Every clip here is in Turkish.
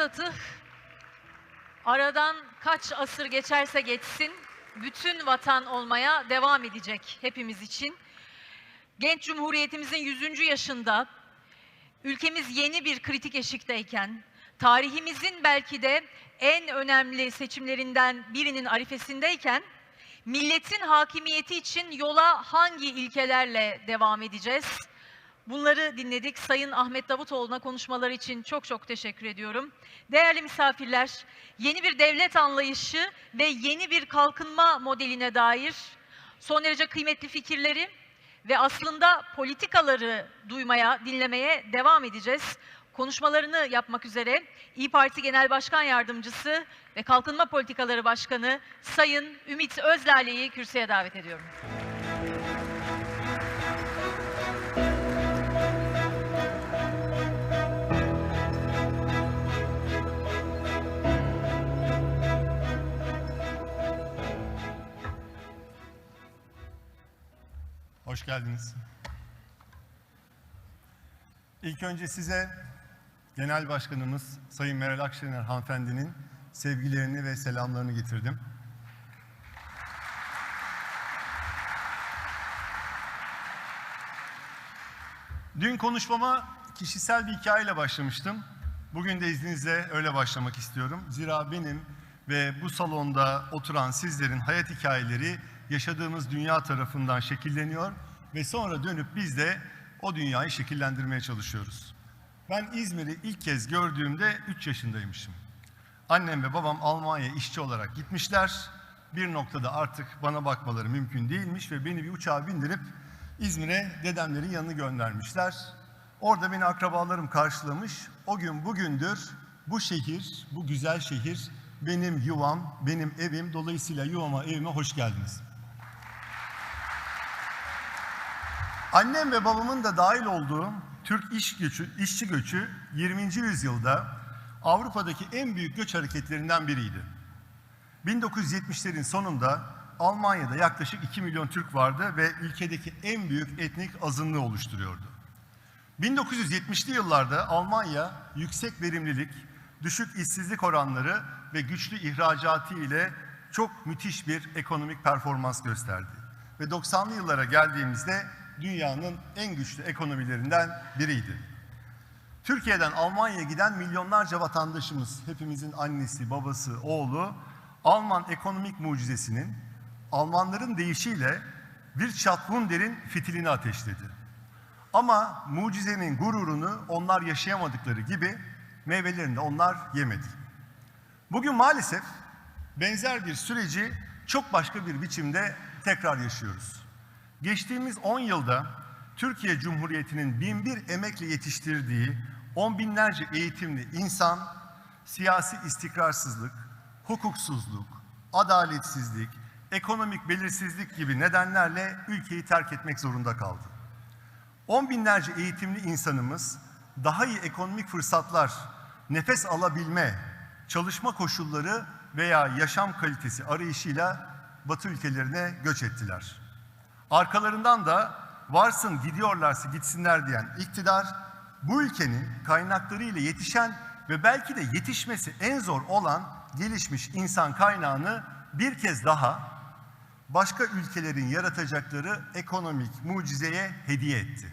atıh aradan kaç asır geçerse geçsin bütün vatan olmaya devam edecek hepimiz için. Genç Cumhuriyetimizin 100. yaşında ülkemiz yeni bir kritik eşikteyken, tarihimizin belki de en önemli seçimlerinden birinin arifesindeyken, milletin hakimiyeti için yola hangi ilkelerle devam edeceğiz? Bunları dinledik. Sayın Ahmet Davutoğlu'na konuşmaları için çok çok teşekkür ediyorum. Değerli misafirler, yeni bir devlet anlayışı ve yeni bir kalkınma modeline dair son derece kıymetli fikirleri ve aslında politikaları duymaya, dinlemeye devam edeceğiz. Konuşmalarını yapmak üzere İyi Parti Genel Başkan Yardımcısı ve Kalkınma Politikaları Başkanı Sayın Ümit Özlale'yi kürsüye davet ediyorum. Hoş geldiniz. İlk önce size Genel Başkanımız Sayın Meral Akşener hanımefendinin sevgilerini ve selamlarını getirdim. Dün konuşmama kişisel bir hikayeyle başlamıştım. Bugün de izninizle öyle başlamak istiyorum. Zira benim ve bu salonda oturan sizlerin hayat hikayeleri yaşadığımız dünya tarafından şekilleniyor ve sonra dönüp biz de o dünyayı şekillendirmeye çalışıyoruz. Ben İzmir'i ilk kez gördüğümde 3 yaşındaymışım. Annem ve babam Almanya'ya işçi olarak gitmişler. Bir noktada artık bana bakmaları mümkün değilmiş ve beni bir uçağa bindirip İzmir'e dedemlerin yanına göndermişler. Orada beni akrabalarım karşılamış. O gün bugündür bu şehir, bu güzel şehir benim yuvam, benim evim. Dolayısıyla yuvama, evime hoş geldiniz. Annem ve babamın da dahil olduğu Türk iş göçü, işçi göçü 20. yüzyılda Avrupa'daki en büyük göç hareketlerinden biriydi. 1970'lerin sonunda Almanya'da yaklaşık 2 milyon Türk vardı ve ülkedeki en büyük etnik azınlığı oluşturuyordu. 1970'li yıllarda Almanya yüksek verimlilik, düşük işsizlik oranları ve güçlü ihracatı ile çok müthiş bir ekonomik performans gösterdi. Ve 90'lı yıllara geldiğimizde dünyanın en güçlü ekonomilerinden biriydi. Türkiye'den Almanya'ya giden milyonlarca vatandaşımız, hepimizin annesi, babası, oğlu, Alman ekonomik mucizesinin Almanların deyişiyle bir Schattwunder'in fitilini ateşledi. Ama mucizenin gururunu onlar yaşayamadıkları gibi meyvelerini de onlar yemedi. Bugün maalesef benzer bir süreci çok başka bir biçimde tekrar yaşıyoruz. Geçtiğimiz 10 yılda Türkiye Cumhuriyeti'nin bin bir emekle yetiştirdiği on binlerce eğitimli insan siyasi istikrarsızlık, hukuksuzluk, adaletsizlik, ekonomik belirsizlik gibi nedenlerle ülkeyi terk etmek zorunda kaldı. On binlerce eğitimli insanımız daha iyi ekonomik fırsatlar, nefes alabilme, çalışma koşulları veya yaşam kalitesi arayışıyla Batı ülkelerine göç ettiler. Arkalarından da varsın gidiyorlarsa gitsinler diyen iktidar bu ülkenin kaynakları ile yetişen ve belki de yetişmesi en zor olan gelişmiş insan kaynağını bir kez daha başka ülkelerin yaratacakları ekonomik mucizeye hediye etti.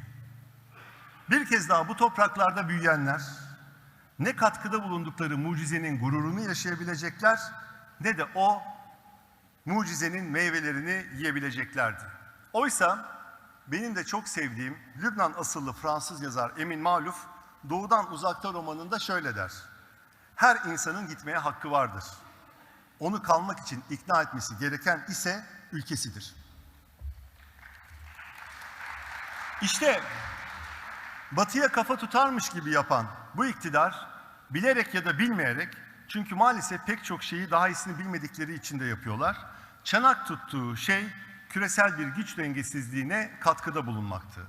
Bir kez daha bu topraklarda büyüyenler ne katkıda bulundukları mucizenin gururunu yaşayabilecekler ne de o mucizenin meyvelerini yiyebileceklerdi. Oysa benim de çok sevdiğim Lübnan asıllı Fransız yazar Emin Maluf Doğudan Uzakta romanında şöyle der. Her insanın gitmeye hakkı vardır. Onu kalmak için ikna etmesi gereken ise ülkesidir. İşte batıya kafa tutarmış gibi yapan bu iktidar bilerek ya da bilmeyerek çünkü maalesef pek çok şeyi daha iyisini bilmedikleri için de yapıyorlar. Çanak tuttuğu şey küresel bir güç dengesizliğine katkıda bulunmaktı.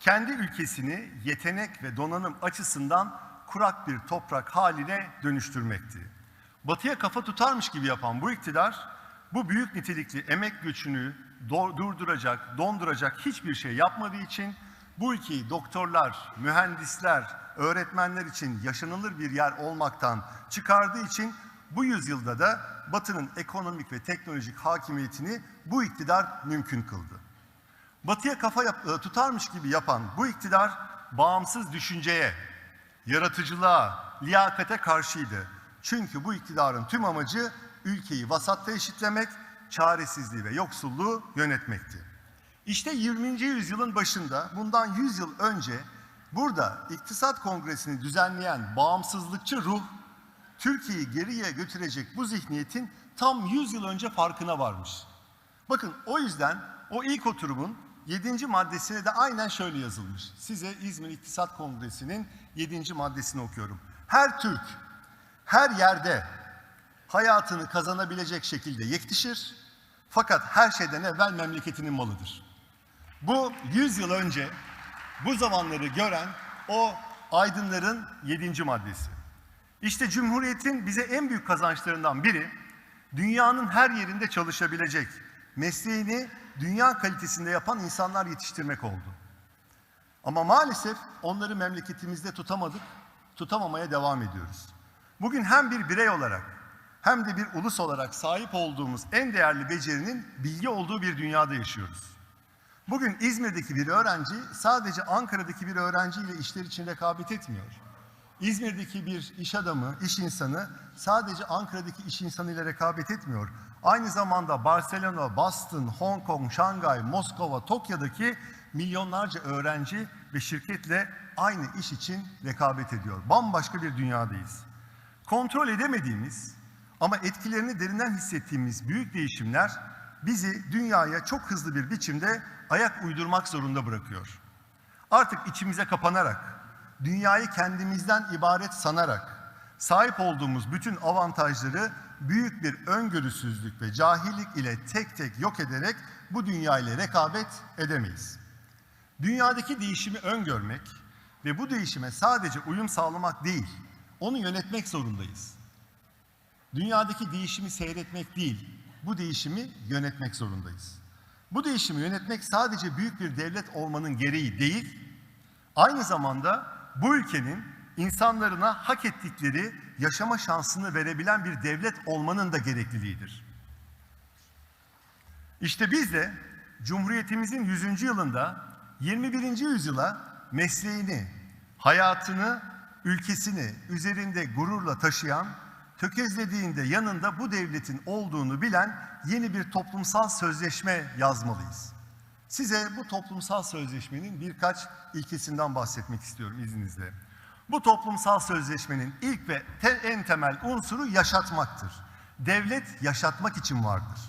Kendi ülkesini yetenek ve donanım açısından kurak bir toprak haline dönüştürmekti. Batıya kafa tutarmış gibi yapan bu iktidar bu büyük nitelikli emek göçünü durduracak, donduracak hiçbir şey yapmadığı için bu ülkeyi doktorlar, mühendisler, öğretmenler için yaşanılır bir yer olmaktan çıkardığı için bu yüzyılda da Batı'nın ekonomik ve teknolojik hakimiyetini bu iktidar mümkün kıldı. Batı'ya kafa e, tutarmış gibi yapan bu iktidar bağımsız düşünceye, yaratıcılığa, liyakate karşıydı. Çünkü bu iktidarın tüm amacı ülkeyi vasatta eşitlemek, çaresizliği ve yoksulluğu yönetmekti. İşte 20. yüzyılın başında bundan 100 yıl önce burada İktisat Kongresi'ni düzenleyen bağımsızlıkçı ruh Türkiye'yi geriye götürecek bu zihniyetin tam 100 yıl önce farkına varmış. Bakın o yüzden o ilk oturumun 7. maddesine de aynen şöyle yazılmış. Size İzmir İktisat Kongresi'nin 7. maddesini okuyorum. Her Türk her yerde hayatını kazanabilecek şekilde yetişir fakat her şeyden evvel memleketinin malıdır. Bu 100 yıl önce bu zamanları gören o aydınların 7. maddesi. İşte Cumhuriyet'in bize en büyük kazançlarından biri dünyanın her yerinde çalışabilecek, mesleğini dünya kalitesinde yapan insanlar yetiştirmek oldu. Ama maalesef onları memleketimizde tutamadık, tutamamaya devam ediyoruz. Bugün hem bir birey olarak hem de bir ulus olarak sahip olduğumuz en değerli becerinin bilgi olduğu bir dünyada yaşıyoruz. Bugün İzmir'deki bir öğrenci sadece Ankara'daki bir öğrenciyle işler için rekabet etmiyor. İzmir'deki bir iş adamı, iş insanı sadece Ankara'daki iş insanıyla rekabet etmiyor. Aynı zamanda Barcelona, Boston, Hong Kong, Şangay, Moskova, Tokyo'daki milyonlarca öğrenci ve şirketle aynı iş için rekabet ediyor. Bambaşka bir dünyadayız. Kontrol edemediğimiz ama etkilerini derinden hissettiğimiz büyük değişimler bizi dünyaya çok hızlı bir biçimde ayak uydurmak zorunda bırakıyor. Artık içimize kapanarak, dünyayı kendimizden ibaret sanarak, sahip olduğumuz bütün avantajları büyük bir öngörüsüzlük ve cahillik ile tek tek yok ederek bu dünya ile rekabet edemeyiz. Dünyadaki değişimi öngörmek ve bu değişime sadece uyum sağlamak değil, onu yönetmek zorundayız. Dünyadaki değişimi seyretmek değil, bu değişimi yönetmek zorundayız. Bu değişimi yönetmek sadece büyük bir devlet olmanın gereği değil, aynı zamanda bu ülkenin insanlarına hak ettikleri yaşama şansını verebilen bir devlet olmanın da gerekliliğidir. İşte biz de Cumhuriyetimizin 100. yılında 21. yüzyıla mesleğini, hayatını, ülkesini üzerinde gururla taşıyan, tökezlediğinde yanında bu devletin olduğunu bilen yeni bir toplumsal sözleşme yazmalıyız. Size bu toplumsal sözleşmenin birkaç ilkesinden bahsetmek istiyorum izninizle. Bu toplumsal sözleşmenin ilk ve te- en temel unsuru yaşatmaktır. Devlet yaşatmak için vardır.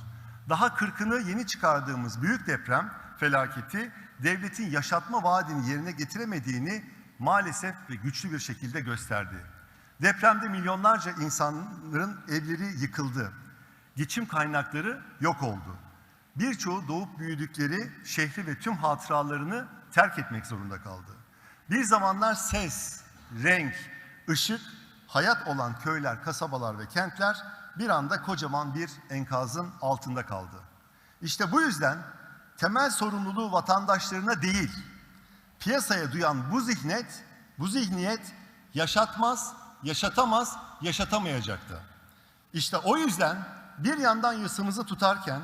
Daha kırkını yeni çıkardığımız büyük deprem felaketi devletin yaşatma vaadini yerine getiremediğini maalesef ve güçlü bir şekilde gösterdi. Depremde milyonlarca insanların evleri yıkıldı. Geçim kaynakları yok oldu. Birçoğu doğup büyüdükleri şehri ve tüm hatıralarını terk etmek zorunda kaldı. Bir zamanlar ses, renk, ışık, hayat olan köyler, kasabalar ve kentler bir anda kocaman bir enkazın altında kaldı. İşte bu yüzden temel sorumluluğu vatandaşlarına değil, piyasaya duyan bu zihniyet, bu zihniyet yaşatmaz, yaşatamaz, yaşatamayacaktı. İşte o yüzden bir yandan yasımızı tutarken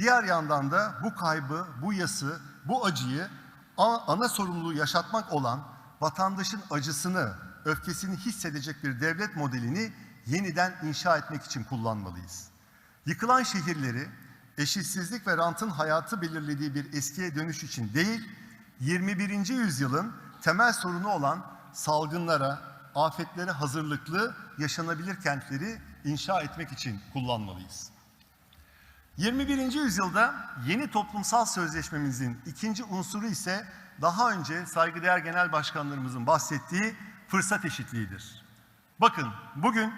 diğer yandan da bu kaybı, bu yası, bu acıyı ana sorumluluğu yaşatmak olan vatandaşın acısını, öfkesini hissedecek bir devlet modelini yeniden inşa etmek için kullanmalıyız. Yıkılan şehirleri eşitsizlik ve rantın hayatı belirlediği bir eskiye dönüş için değil, 21. yüzyılın temel sorunu olan salgınlara, afetlere hazırlıklı yaşanabilir kentleri inşa etmek için kullanmalıyız. 21. yüzyılda yeni toplumsal sözleşmemizin ikinci unsuru ise daha önce saygıdeğer genel başkanlarımızın bahsettiği fırsat eşitliğidir. Bakın bugün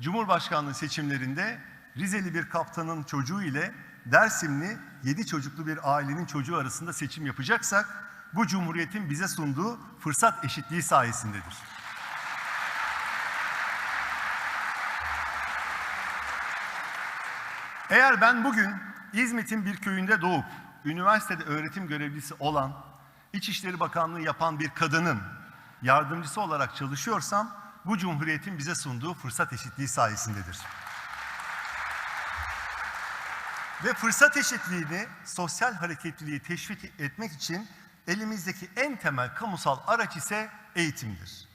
Cumhurbaşkanlığı seçimlerinde Rizeli bir kaptanın çocuğu ile Dersimli 7 çocuklu bir ailenin çocuğu arasında seçim yapacaksak bu cumhuriyetin bize sunduğu fırsat eşitliği sayesindedir. Eğer ben bugün İzmit'in bir köyünde doğup üniversitede öğretim görevlisi olan İçişleri Bakanlığı yapan bir kadının yardımcısı olarak çalışıyorsam bu cumhuriyetin bize sunduğu fırsat eşitliği sayesindedir. Ve fırsat eşitliğini, sosyal hareketliliği teşvik etmek için elimizdeki en temel kamusal araç ise eğitimdir.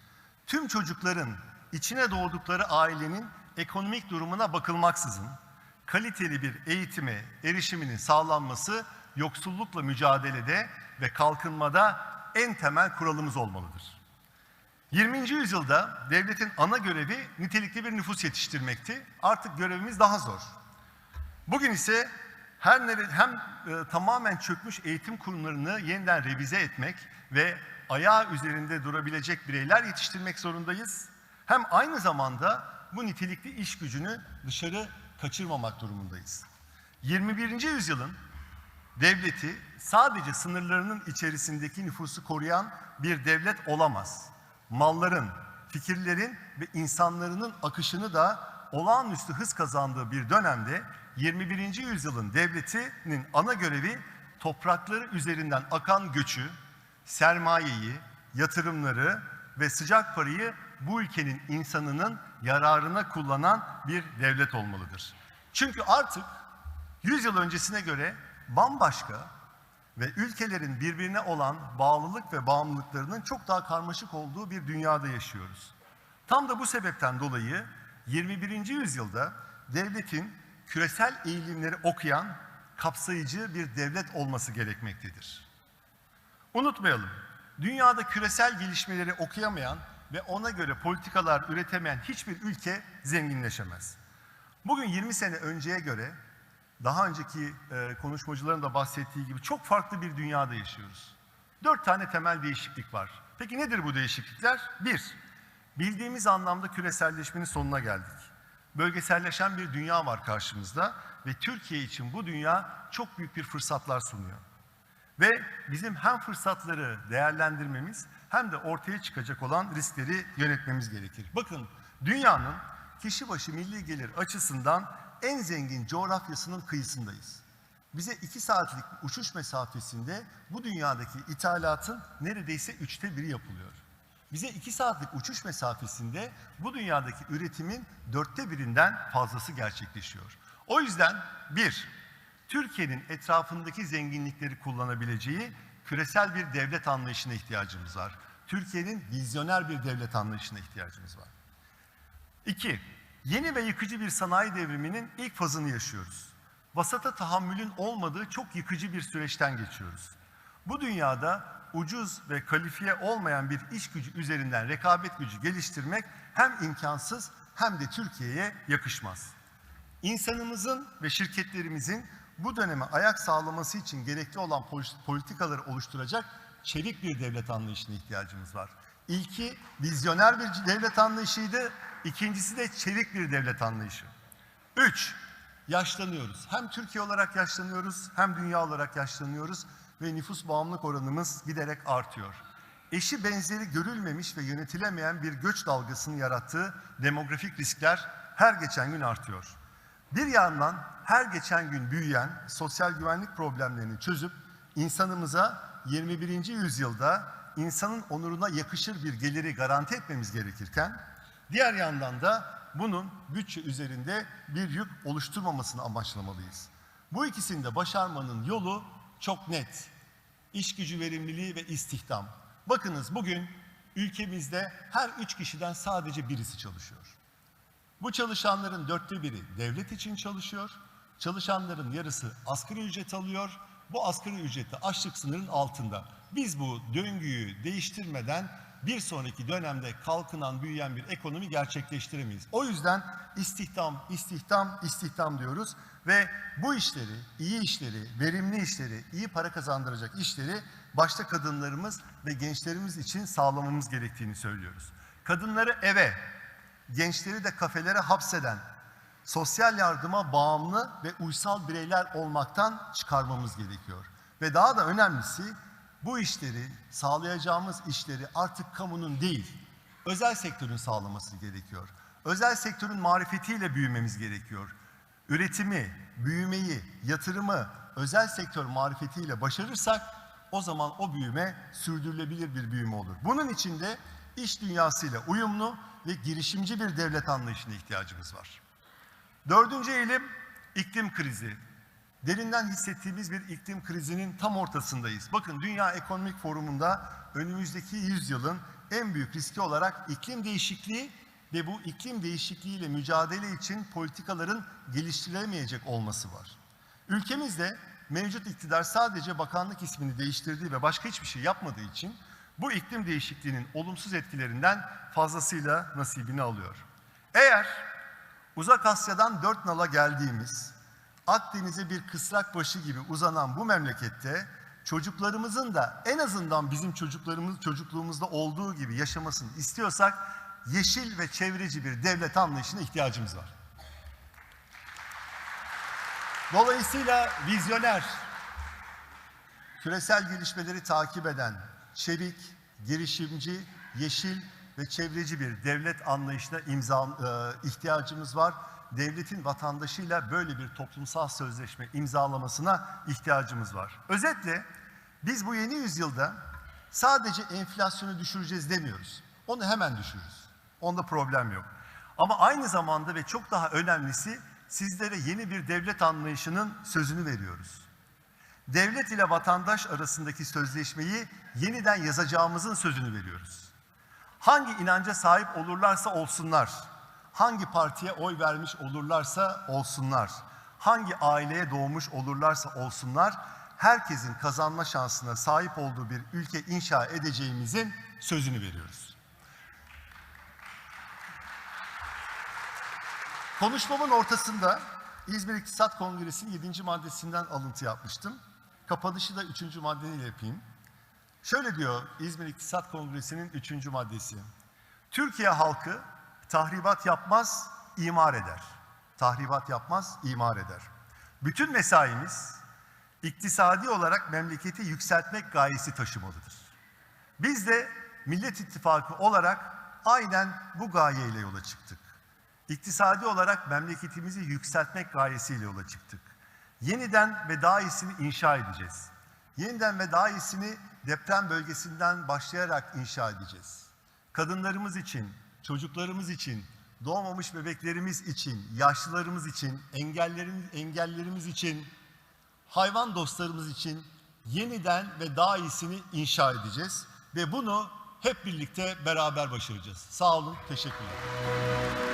Tüm çocukların içine doğdukları ailenin ekonomik durumuna bakılmaksızın kaliteli bir eğitime erişiminin sağlanması yoksullukla mücadelede ve kalkınmada en temel kuralımız olmalıdır. 20. yüzyılda devletin ana görevi nitelikli bir nüfus yetiştirmekti. Artık görevimiz daha zor. Bugün ise her nere, hem e, tamamen çökmüş eğitim kurumlarını yeniden revize etmek ve ayağı üzerinde durabilecek bireyler yetiştirmek zorundayız. Hem aynı zamanda bu nitelikli iş gücünü dışarı kaçırmamak durumundayız. 21. yüzyılın devleti sadece sınırlarının içerisindeki nüfusu koruyan bir devlet olamaz. Malların, fikirlerin ve insanların akışını da olağanüstü hız kazandığı bir dönemde 21. yüzyılın devletinin ana görevi toprakları üzerinden akan göçü, sermayeyi, yatırımları ve sıcak parayı bu ülkenin insanının yararına kullanan bir devlet olmalıdır. Çünkü artık 100 yıl öncesine göre bambaşka ve ülkelerin birbirine olan bağlılık ve bağımlılıklarının çok daha karmaşık olduğu bir dünyada yaşıyoruz. Tam da bu sebepten dolayı 21. yüzyılda devletin küresel eğilimleri okuyan, kapsayıcı bir devlet olması gerekmektedir. Unutmayalım, dünyada küresel gelişmeleri okuyamayan ve ona göre politikalar üretemeyen hiçbir ülke zenginleşemez. Bugün 20 sene önceye göre daha önceki e, konuşmacıların da bahsettiği gibi çok farklı bir dünyada yaşıyoruz. Dört tane temel değişiklik var. Peki nedir bu değişiklikler? Bir, bildiğimiz anlamda küreselleşmenin sonuna geldik. Bölgeselleşen bir dünya var karşımızda ve Türkiye için bu dünya çok büyük bir fırsatlar sunuyor. Ve bizim hem fırsatları değerlendirmemiz hem de ortaya çıkacak olan riskleri yönetmemiz gerekir. Bakın dünyanın kişi başı milli gelir açısından en zengin coğrafyasının kıyısındayız. Bize iki saatlik uçuş mesafesinde bu dünyadaki ithalatın neredeyse üçte biri yapılıyor. Bize iki saatlik uçuş mesafesinde bu dünyadaki üretimin dörtte birinden fazlası gerçekleşiyor. O yüzden bir, Türkiye'nin etrafındaki zenginlikleri kullanabileceği küresel bir devlet anlayışına ihtiyacımız var. Türkiye'nin vizyoner bir devlet anlayışına ihtiyacımız var. İki, yeni ve yıkıcı bir sanayi devriminin ilk fazını yaşıyoruz. Vasata tahammülün olmadığı çok yıkıcı bir süreçten geçiyoruz. Bu dünyada ucuz ve kalifiye olmayan bir iş gücü üzerinden rekabet gücü geliştirmek hem imkansız hem de Türkiye'ye yakışmaz. İnsanımızın ve şirketlerimizin bu döneme ayak sağlaması için gerekli olan politikaları oluşturacak çelik bir devlet anlayışına ihtiyacımız var. İlki vizyoner bir devlet anlayışıydı, ikincisi de çelik bir devlet anlayışı. Üç, yaşlanıyoruz. Hem Türkiye olarak yaşlanıyoruz, hem dünya olarak yaşlanıyoruz ve nüfus bağımlılık oranımız giderek artıyor. Eşi benzeri görülmemiş ve yönetilemeyen bir göç dalgasının yarattığı demografik riskler her geçen gün artıyor. Bir yandan her geçen gün büyüyen sosyal güvenlik problemlerini çözüp insanımıza 21. yüzyılda insanın onuruna yakışır bir geliri garanti etmemiz gerekirken diğer yandan da bunun bütçe üzerinde bir yük oluşturmamasını amaçlamalıyız. Bu ikisini de başarmanın yolu çok net. İş gücü verimliliği ve istihdam. Bakınız bugün ülkemizde her üç kişiden sadece birisi çalışıyor. Bu çalışanların dörtte biri devlet için çalışıyor. Çalışanların yarısı asgari ücret alıyor. Bu asgari ücrette açlık sınırın altında. Biz bu döngüyü değiştirmeden bir sonraki dönemde kalkınan, büyüyen bir ekonomi gerçekleştiremeyiz. O yüzden istihdam, istihdam, istihdam diyoruz ve bu işleri, iyi işleri, verimli işleri, iyi para kazandıracak işleri başta kadınlarımız ve gençlerimiz için sağlamamız gerektiğini söylüyoruz. Kadınları eve, gençleri de kafelere hapseden, sosyal yardıma bağımlı ve uysal bireyler olmaktan çıkarmamız gerekiyor. Ve daha da önemlisi bu işleri, sağlayacağımız işleri artık kamunun değil, özel sektörün sağlaması gerekiyor. Özel sektörün marifetiyle büyümemiz gerekiyor. Üretimi, büyümeyi, yatırımı özel sektör marifetiyle başarırsak o zaman o büyüme sürdürülebilir bir büyüme olur. Bunun için de iş dünyasıyla uyumlu ve girişimci bir devlet anlayışına ihtiyacımız var. Dördüncü eğilim iklim krizi. Derinden hissettiğimiz bir iklim krizinin tam ortasındayız. Bakın Dünya Ekonomik Forumu'nda önümüzdeki yüzyılın en büyük riski olarak iklim değişikliği ve bu iklim değişikliğiyle mücadele için politikaların geliştirilemeyecek olması var. Ülkemizde mevcut iktidar sadece bakanlık ismini değiştirdiği ve başka hiçbir şey yapmadığı için bu iklim değişikliğinin olumsuz etkilerinden fazlasıyla nasibini alıyor. Eğer Uzak Asya'dan dört nala geldiğimiz, Akdeniz'e bir kısrak başı gibi uzanan bu memlekette çocuklarımızın da en azından bizim çocuklarımız çocukluğumuzda olduğu gibi yaşamasını istiyorsak yeşil ve çevreci bir devlet anlayışına ihtiyacımız var. Dolayısıyla vizyoner, küresel gelişmeleri takip eden, çevik, girişimci, yeşil ve çevreci bir devlet anlayışına imza e, ihtiyacımız var. Devletin vatandaşıyla böyle bir toplumsal sözleşme imzalamasına ihtiyacımız var. Özetle biz bu yeni yüzyılda sadece enflasyonu düşüreceğiz demiyoruz. Onu hemen düşürürüz. Onda problem yok. Ama aynı zamanda ve çok daha önemlisi sizlere yeni bir devlet anlayışının sözünü veriyoruz devlet ile vatandaş arasındaki sözleşmeyi yeniden yazacağımızın sözünü veriyoruz. Hangi inanca sahip olurlarsa olsunlar, hangi partiye oy vermiş olurlarsa olsunlar, hangi aileye doğmuş olurlarsa olsunlar, herkesin kazanma şansına sahip olduğu bir ülke inşa edeceğimizin sözünü veriyoruz. Konuşmamın ortasında İzmir İktisat Kongresi'nin 7. maddesinden alıntı yapmıştım. Kapanışı da 3. maddeyle yapayım. Şöyle diyor İzmir İktisat Kongresi'nin 3. maddesi. Türkiye halkı tahribat yapmaz, imar eder. Tahribat yapmaz, imar eder. Bütün mesaimiz iktisadi olarak memleketi yükseltmek gayesi taşımalıdır. Biz de Millet İttifakı olarak aynen bu gayeyle yola çıktık. İktisadi olarak memleketimizi yükseltmek gayesiyle yola çıktık. Yeniden ve daha iyisini inşa edeceğiz. Yeniden ve daha iyisini deprem bölgesinden başlayarak inşa edeceğiz. Kadınlarımız için, çocuklarımız için, doğmamış bebeklerimiz için, yaşlılarımız için, engellerimiz, engellerimiz için, hayvan dostlarımız için yeniden ve daha iyisini inşa edeceğiz. Ve bunu hep birlikte beraber başaracağız. Sağ olun, teşekkürler.